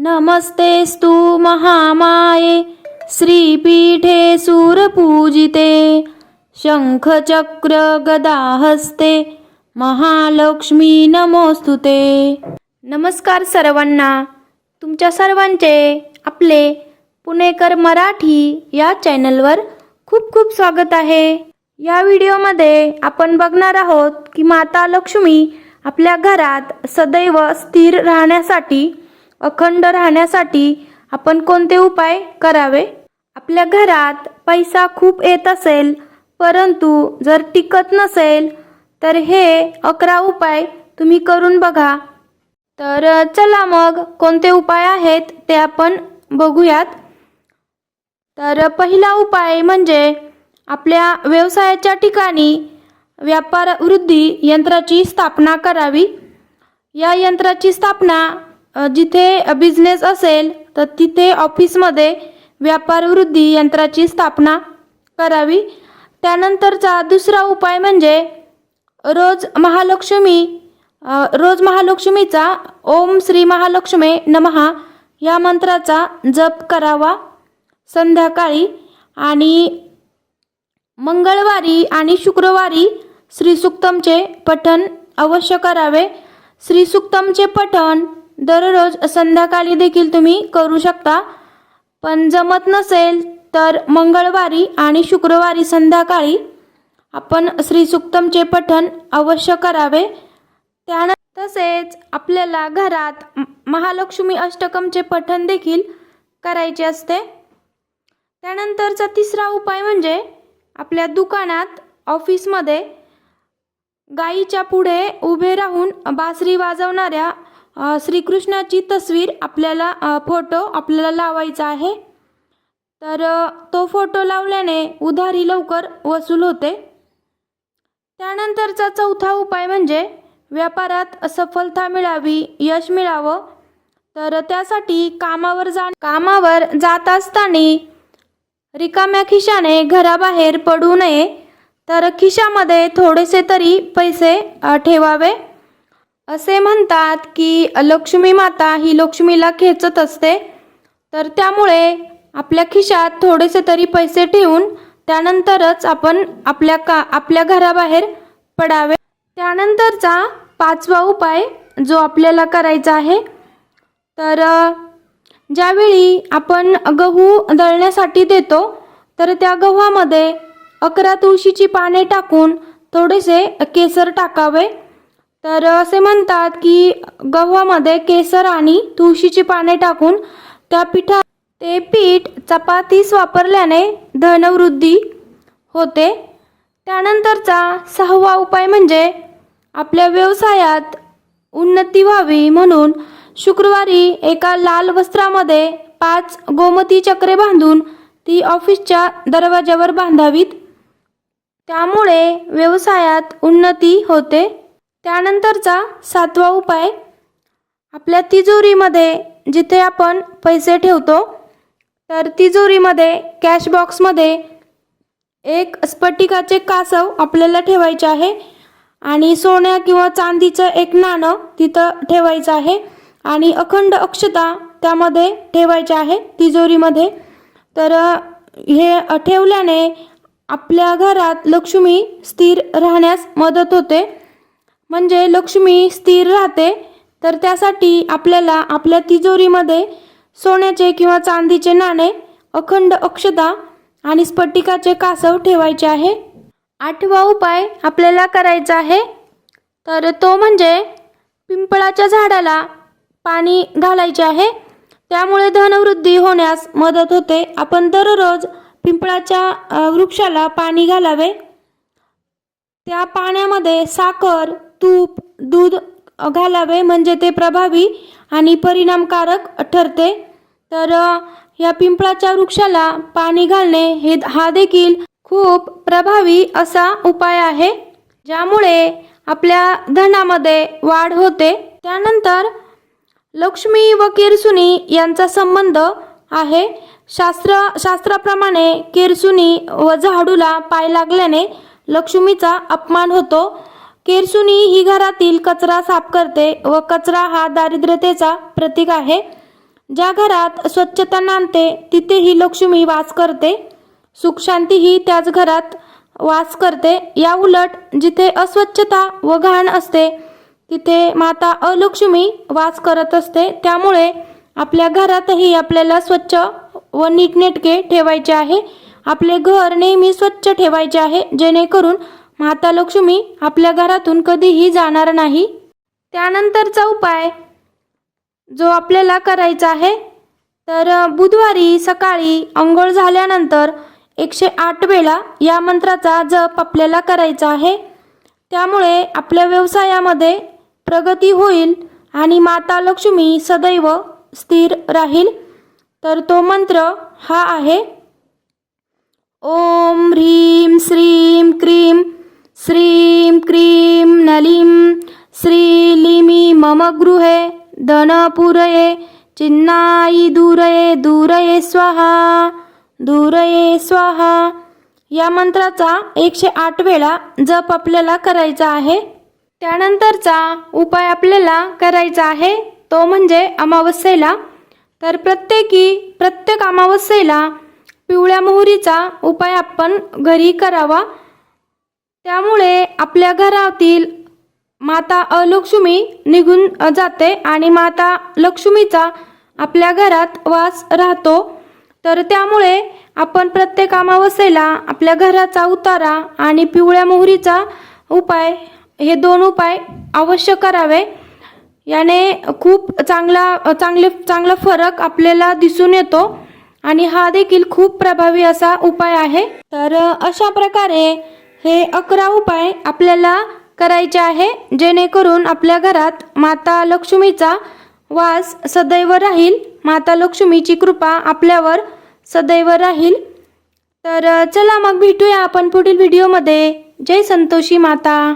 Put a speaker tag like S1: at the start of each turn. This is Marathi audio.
S1: नमस्तेस्तु महामाये श्रीपीठे सुरपूजिते शङ्खचक्रगदाहस्ते महालक्ष्मी नमोस्तु ते नमस्कार सर्वांना. तुमच्या सर्वांचे आपले पुणेकर मराठी या चॅनलवर खूप खूप स्वागत आहे. या व्हिडिओमध्ये आपण बघणार आहोत की माता लक्ष्मी आपल्या घरात सदैव स्थिर राहण्यासाठी अखंड राहण्यासाठी आपण कोणते उपाय करावे? आपल्या घरात पैसा खूप येत असेल परंतु जर टिकत नसेल तर हे अकरा उपाय तुम्ही करून बघा. तर चला मग कोणते उपाय आहेत ते आपण बघूयात. तर पहिला उपाय म्हणजे आपल्या व्यवसायाच्या ठिकाणी व्यापार वृद्धी यंत्राची स्थापना करावी. या यंत्राची स्थापना जिथे बिझनेस असेल तर तिथे ऑफिसमध्ये व्यापार वृद्धी यंत्राची स्थापना करावी. त्यानंतरचा दुसरा उपाय म्हणजे रोज महालक्ष्मी रोज महालक्ष्मीचा ओम श्री महालक्ष्मी नमहा या मंत्राचा जप करावा. संध्याकाळी आणि मंगळवारी आणि शुक्रवारी श्रीसुक्तमचे पठण अवश्य करावे. श्रीसुक्तमचे पठण दररोज संध्याकाळी देखील तुम्ही करू शकता. पण जमत नसेल तर मंगळवारी आणि शुक्रवारी संध्याकाळी आपण श्रीसुक्तमचे पठण अवश्य करावे. त्यान तसेच आपल्याला घरात महालक्ष्मी अष्टकमचे पठण देखील करायचे असते. त्यानंतरचा तिसरा उपाय म्हणजे आपल्या दुकानात ऑफिसमध्ये गाईच्या पुढे उभे राहून बासरी वाजवणाऱ्या श्रीकृष्णाची तस्वीर आपल्याला फोटो आपल्याला लावायचा आहे. तर तो फोटो लावल्याने उधारी लवकर वसूल होते. त्यानंतरचा चौथा उपाय म्हणजे व्यापारात सफलता मिळावी यश मिळावं. तर त्यासाठी कामावर जा कामावर जात असताना रिकाम्या खिशाने घराबाहेर पडू नये. तर खिशामध्ये थोडेसे तरी पैसे ठेवावे. असे म्हणतात की लक्ष्मी माता ही लक्ष्मीला खेचत असते. तर त्यामुळे आपल्या खिशात थोडेसे तरी पैसे ठेवून त्यानंतरच आपण आपल्या का आपल्या घराबाहेर पडावे. त्यानंतरचा पाचवा उपाय जो आपल्याला करायचा आहे तर ज्यावेळी आपण गहू दळण्यासाठी देतो तर त्या गव्हामध्ये अकरा तुळशीची पाने टाकून थोडेसे केसर टाकावे. तर असे म्हणतात की गव्हामध्ये केसर आणि तुळशीची पाने टाकून त्या पिठा ते पीठ चपातीस वापरल्याने धनवृद्धी होते. त्यानंतरचा सहावा उपाय म्हणजे आपल्या व्यवसायात उन्नती व्हावी म्हणून शुक्रवारी एका लाल वस्त्रामध्ये पाच गोमती चक्रे बांधून ती ऑफिसच्या दरवाज्यावर बांधावीत. त्यामुळे व्यवसायात उन्नती होते. त्यानंतरचा सातवा उपाय. आपल्या तिजोरीमध्ये जिथे आपण पैसे ठेवतो तर तिजोरीमध्ये कॅश बॉक्समध्ये एक स्फटिकाचे कासव आपल्याला ठेवायचे आहे आणि सोन्या किंवा चांदीचं एक नाणं तिथं ठेवायचं आहे आणि अखंड अक्षता त्यामध्ये ठेवायचे आहे तिजोरीमध्ये. तर हे ठेवल्याने आपल्या घरात लक्ष्मी स्थिर राहण्यास मदत होते. म्हणजे लक्ष्मी स्थिर राहते तर त्यासाठी आपल्याला आपल्या तिजोरीमध्ये सोन्याचे किंवा चांदीचे नाणे अखंड अक्षता आणि स्फटिकाचे कासव ठेवायचे आहे. आठवा उपाय आपल्याला करायचा आहे तर तो म्हणजे पिंपळाच्या झाडाला पाणी घालायचे आहे. त्यामुळे धनवृद्धी होण्यास मदत होते. आपण दररोज पिंपळाच्या वृक्षाला पाणी घालावे. त्या पाण्यामध्ये साखर तूप दूध घालावे म्हणजे ते प्रभावी आणि परिणामकारक ठरते. तर या पिंपळाच्या वृक्षाला पाणी घालणे हे हा देखील खूप प्रभावी असा उपाय आहे ज्यामुळे आपल्या धनामध्ये वाढ होते. त्यानंतर लक्ष्मी व केरसुनी यांचा संबंध आहे. शास्त्र शास्त्राप्रमाणे केरसुनी व झाडूला पाय लागल्याने लक्ष्मीचा अपमान होतो. केरसुनी ही घरातील कचरा साफ करते व कचरा हा दारिद्र्यतेचा प्रतीक आहे. ज्या घरात स्वच्छता नांदते तिथेही लक्ष्मी वास करते. सुखशांती ही त्याच घरात वास करते. या उलट जिथे अस्वच्छता व घाण असते तिथे माता अलक्ष्मी वास करत असते. त्यामुळे आपल्या घरातही आपल्याला स्वच्छ व नीटनेटके ठेवायचे आहे. आपले घर नेहमी स्वच्छ ठेवायचे आहे जेणेकरून माता लक्ष्मी आपल्या घरातून कधीही जाणार नाही. त्यानंतरचा उपाय जो आपल्याला करायचा आहे तर बुधवारी सकाळी अंघोळ झाल्यानंतर एकशे आठ वेळा या मंत्राचा जप आपल्याला करायचा आहे. त्यामुळे आपल्या व्यवसायामध्ये प्रगती होईल आणि माता लक्ष्मी सदैव स्थिर राहील. तर तो मंत्र हा आहे. ओम ह्रीं श्रीम क्रीम श्रीं क्रीं नलीं श्रीलिमि मम गृहे धनपुरये चिन्नायि दूरये दूरये स्वाहा दूरये स्वाहा. या मंत्राचा एकशे आठ वेळा जप आपल्याला करायचा आहे. त्यानंतरचा उपाय आपल्याला करायचा आहे तो म्हणजे अमावस्येला. तर प्रत्येकी प्रत्येक अमावस्येला पिवळ्या मोहरीचा उपाय आपण घरी करावा. त्यामुळे आपल्या घरातील माता अलक्ष्मी निघून जाते आणि माता लक्ष्मीचा आपल्या घरात वास राहतो. तर त्यामुळे आपण प्रत्येक अमावस्येला आपल्या घराचा उतारा आणि पिवळ्या मोहरीचा उपाय हे दोन उपाय अवश्य करावे. याने खूप चांगला चांगले चांगला फरक आपल्याला दिसून येतो आणि हा देखील खूप प्रभावी असा उपाय आहे. तर अशा प्रकारे हे अकरा उपाय आपल्याला करायचे आहे जेणेकरून आपल्या घरात माता लक्ष्मीचा वास सदैव राहील. माता लक्ष्मीची कृपा आपल्यावर सदैव राहील. तर चला मग भेटूया आपण पुढील व्हिडिओमध्ये जय संतोषी माता.